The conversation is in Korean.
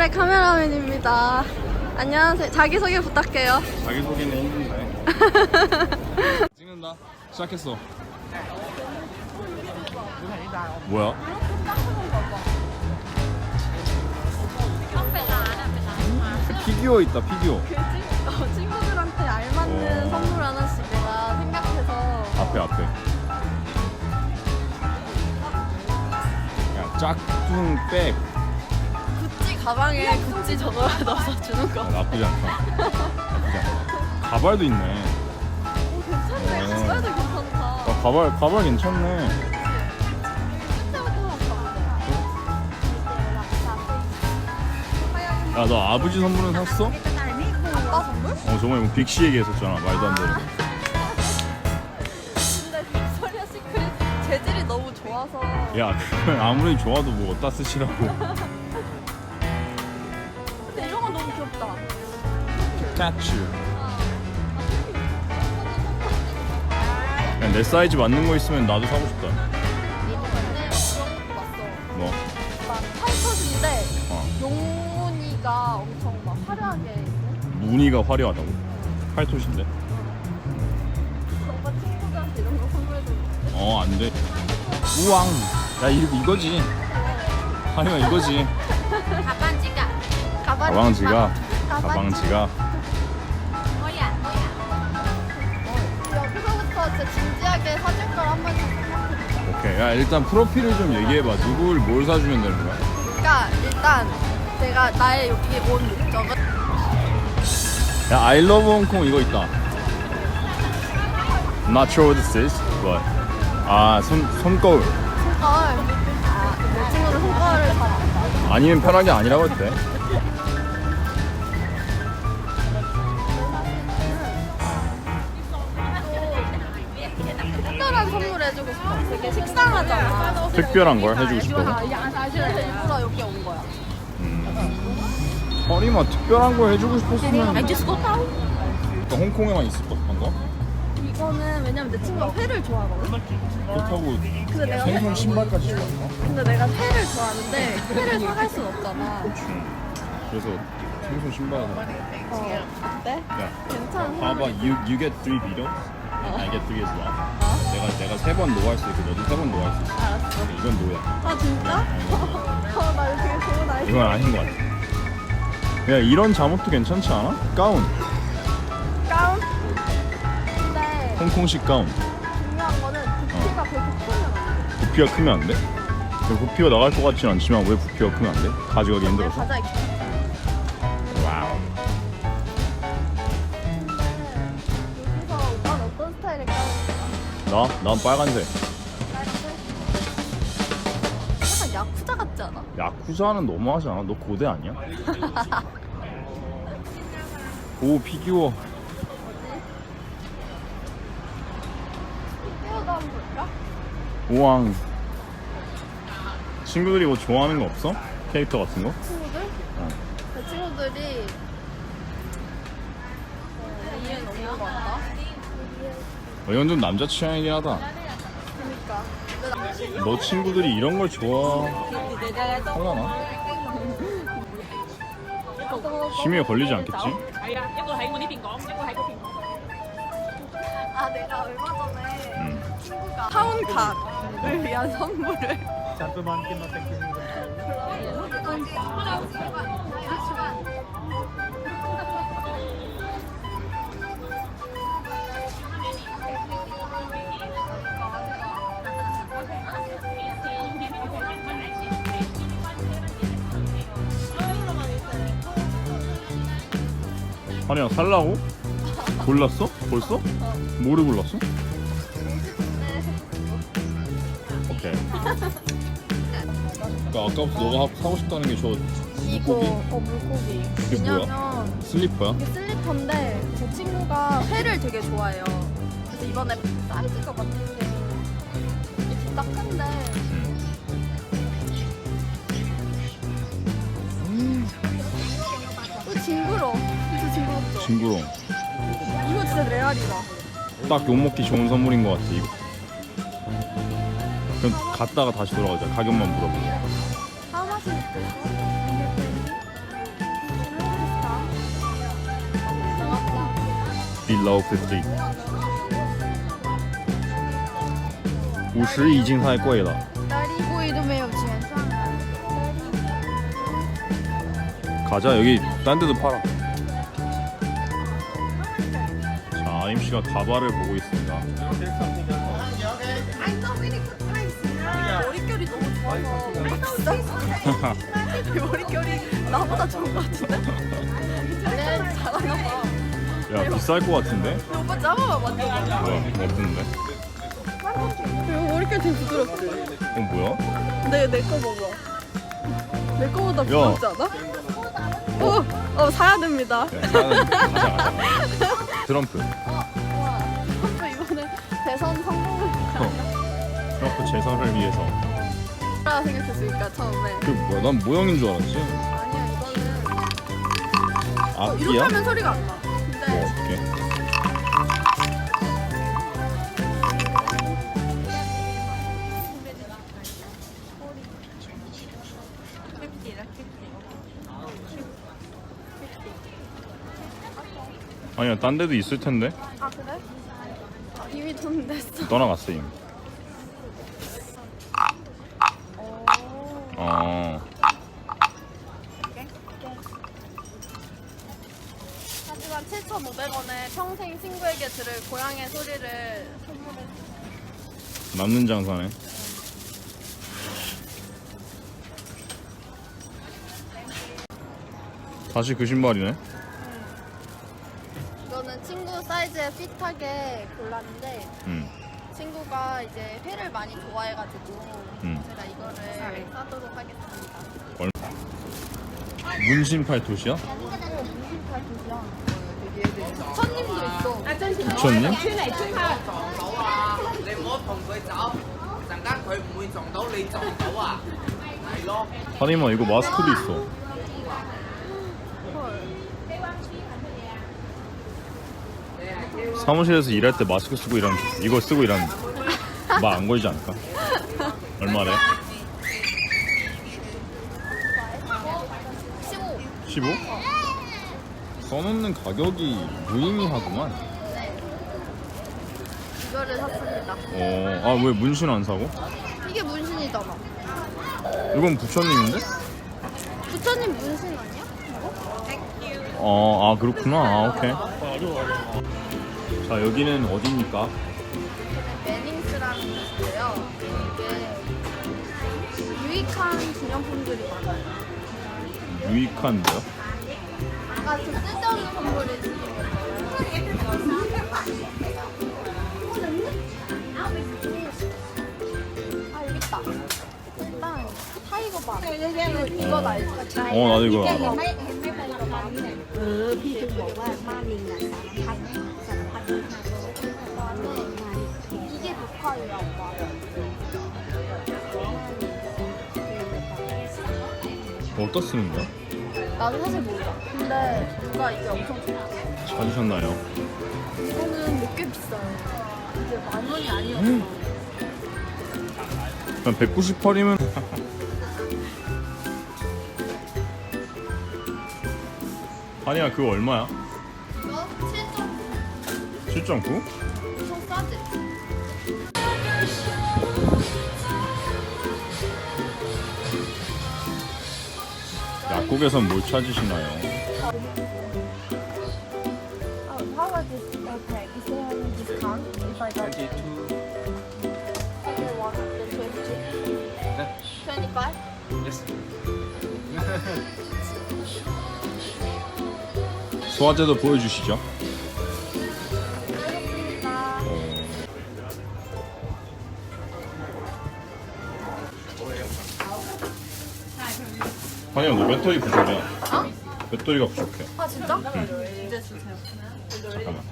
오늘의 카메라맨입니다. 안녕하세요. 자기소개 부탁해요. 자기소개는 힘든데 찍는다 시작했어 뭐야? 피규어 있다 피규어 그 친, 어, 친구들한테 알맞는 어. 선물 하나씩 내가 생각해서 앞에 앞에 야 짝퉁 백 가방에 구찌 저거 넣어서 주는 거. 아, 나쁘지 않다 나쁘지 않다 가발도 있네 오, 괜찮네. 어. 가발도 괜찮다. 아, 가발 가발 괜찮네 야 너 아버지 선물은 샀어? 아빠 선물? 어 저번에 뭐 빅시 얘기했었잖아 말도 안 되는 근데 빅토리아 시크릿 재질이 너무 좋아서 야 그건 아무리 좋아도 뭐 어디다 쓰시라고 귀엽다. 피카츄 야, 내 사이즈 맞는 거 있으면 나도 사고 싶다. 근데 그런 것도 봤어 뭐막 팔컷인데 어. 용문이가 엄청 막 화려하게 있는? 무늬가 화려하다고? 팔토시인데? 오빠 친구들한테 이런 거 선물해주고 어 안 돼. 우왕. 야 이거 이거지. 하리가 이거지. 가방지가 가방지가 가방지가 여기서부터 진짜 진지하게 사줄 걸 한번 오케이. 야 일단 프로필을 좀 얘기해봐. 누굴 뭘 사주면 되는 거야? 그러니까 일단 내가 나의 여기 온 목적은 야 I love Hong Kong. 이거 있다. Not sure what this is but 아손 손거울. 손걸 아내 친구는 손걸을 잘 아니면 편하게 아니라고 해도 특별한 선물 해주고 싶어. 되게 식상하잖아. 특별한 걸 해주고 싶다고? 그래서 일부러 여기 온 거야. 아니 뭐 특별한 걸 해주고 싶었으면 또 홍콩에만 있을 법한 거? 이거는 왜냐면 내 친구가 회를 좋아하거든? 그렇다고 근데 내가 회, 생선 신발까지 좋아했나? 근데 내가 회를 좋아하는데 회를 사갈 순 없잖아. 그래서 생선 신발 어 어때? 야 괜찮아. 봐봐. You, you get three beetles I get three as well 내가 내가 세 번 노할 수 있고 너도 세 번 노할 수 있어 알았어 이건 노야 아 진짜? 어, 나 이거 되게 좋은 아이디어 이건 아닌 것 같아 야 이런 잠옷도 괜찮지 않아? 가운 가운? 근데 홍콩식 가운 중요한 거는 부피가 그렇게 크면 안 돼. 부피가 크면 안 돼? 부피가 나갈 것 같진 않지만 왜 부피가 크면 안 돼? 가져가기 힘들어서? 이렇게. 나? 난 빨간색? 약간 야쿠자 같지 않아? 야쿠자는 너무하지 않아? 너 고대 아니야? 오 피규어 한번 볼까? 우왕 친구들이 뭐 좋아하는 거 없어? 캐릭터 같은 거? 친구들? 어. 내 친구들이 어, 이건 좀 남자 취향이긴 하다. 너 친구들이 이런 걸 좋아하려나? 심의에 걸리지 않겠지? 아 내가 얼마 전에 음. 타운각을 위한 선물을 잠깐만 아니야 살라고? 골랐어? 벌써? 뭐를 골랐어? 오케이 그러니까 아까부터 너가 하- 사고 싶다는 게 저 이거 물고기? 어 물고기 이게 뭐야? 왜냐면 슬리퍼야? 이게 슬리퍼인데 제 친구가 회를 되게 좋아해요 그래서 이번에 사이즈가 맞는 게 이게 딱 큰데 둥그러. 이거 진짜 레알이다. 딱 욕먹기 좋은 선물인 것 같아. 이거. 그럼 갔다가 다시 돌아가자. 가격만 물어보자. Below 50. 50已经太贵了。 이도 매우 지 가자 여기 딴 데도 팔아 아임 씨가 가발을 보고 있습니다. 머릿결이 너무 좋아서. 머릿결이 나보다 좋은 것 같은데? 네, 잘하나 봐. 야 비쌀 것 같은데? 근데 오빠 짜봐봐 만져봐. 뭐야 어떤데? 이거 머릿결 되게 부드럽어. 어 뭐야? 내내거 먹어. 내 거보다 부드럽지 않아? 어, 어 사야 됩니다. 야, 사는 가자 가자. 가자. 트럼프. 대선 성공을 어. 트럼프 재선을 위해서. 라 생각했으니까 처음에. 그 뭐야? 난 모형인 줄 알았지. 아니야 이거는 어, 이렇게? 하면 소리가 안 나. 뭐 근데 어떻게? 아니야 딴 데도 있을 텐데 아 그래? 냈어. 떠나갔어 이미. 오. 어. 하지만 7,500원에 평생 친구에게 들을 고향의 소리를 선물해 남는 장사네. 다시 그 신발이네. 이거는 친구 사이즈에 핏하게 골랐는데 응. 친구가 이제 회를 많이 좋아해가지고 음. 제가 이거를 사도록 하겠습니다. 문신 팔토시야? 천님도 있어. 부처님? 你唔好同佢走，陣間佢唔會撞到你撞到啊，係咯。 하니마 이거 마스크도 있어. 사무실에서 일할 때 마스크 쓰고 일하는 이거 쓰고 일하는 말 안 걸리지 않을까? 얼마래? 15. 15? 써놓는 가격이 무의미하구만. 이거를 샀습니다. 어, 아 왜 문신 안 사고? 이게 문신이잖아. 이건 부처님인데? 부처님 문신 아니야? 어, 아 그렇구나. 아 오케이. 자 여기는 어디입니까? 매닝스라는 곳인데요. 이게 유익한 기념품들이 많아요. 유익한 뭐요? 아까 그 쓸데없는 선물이 주신 거잖아요. 아 여기 있다. 일단 타이거 바. 이거 이거 알지? 어 나도 이거 알아. เออพี่ถึงบอกว่าบ้านลิงอ่ะ 어디다 쓰는 거야? 나도 사실 몰라. 근데 누가 이게 엄청 좋대. 찾으셨나요? 이거는 몇 개 비싸요. 이게 만 원이 아니었어. 그냥 198이면 아니야 그거 얼마야? 이거 7점 7.9? 약국에선 뭘 찾으시나요? Oh, how about this? Okay, is there any discount if I got it? Okay, one, the 20. 25? 소화제도 보여주시죠. 아니야 너 배터리 부족이야. 어? 배터리가 부족해. 아, 진짜? 이제 주세요. 잠깐만.